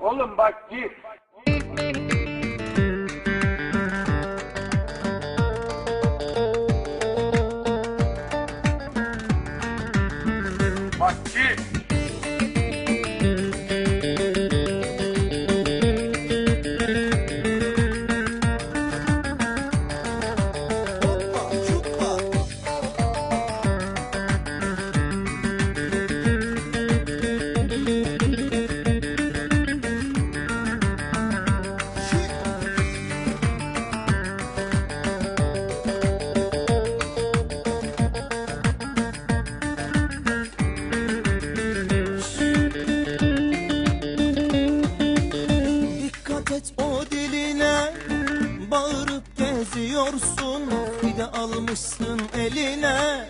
Oğlum bak git. Geziyorsun Bir de almışsın eline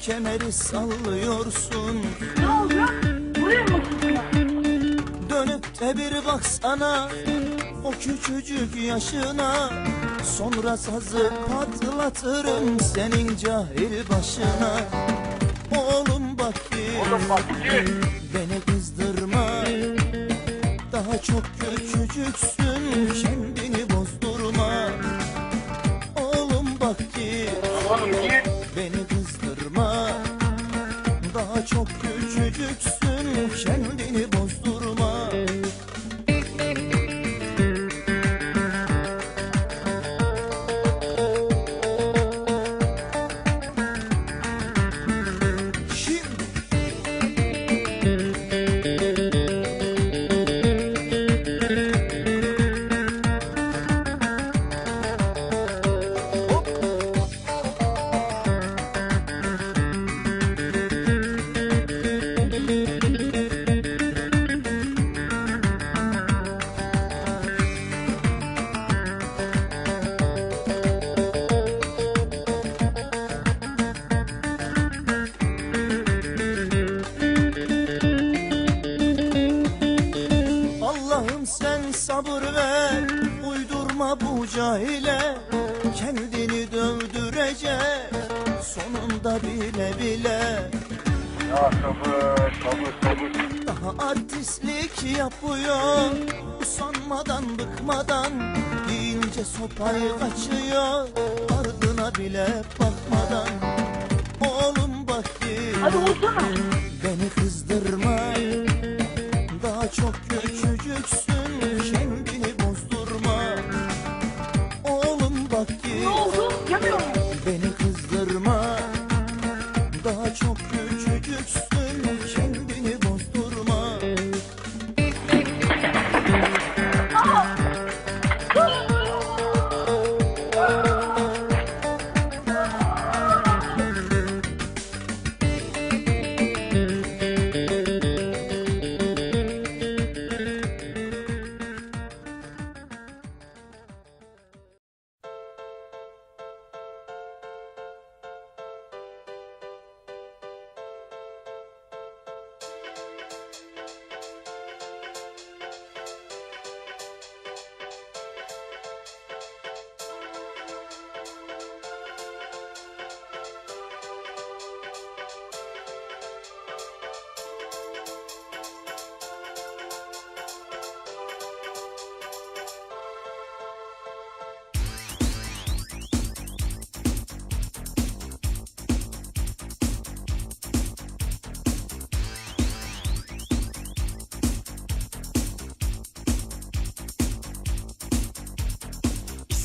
Kemeri sallıyorsun Ne olacak? Buraya mı? Dönüp de bir baksana O küçücük yaşına Sonra sazı patlatırım Senin cahil başına Oğlum bak ki git. Beni kızdırma Daha çok küçücüksün Daha çok küçücüksün. Kendini bozdurma Uydurma bu cahile Kendini dövdürecek Sonunda bile bile Ya sabır, sabır, sabır. Daha artistlik yapıyor Usanmadan bıkmadan Deyince sopayı kaçıyor Ardına bile bakmadan Oğlum bak Hadi olsana. Beni kızdırma Daha çok küçücüksün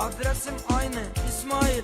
Adresim aynı İsmail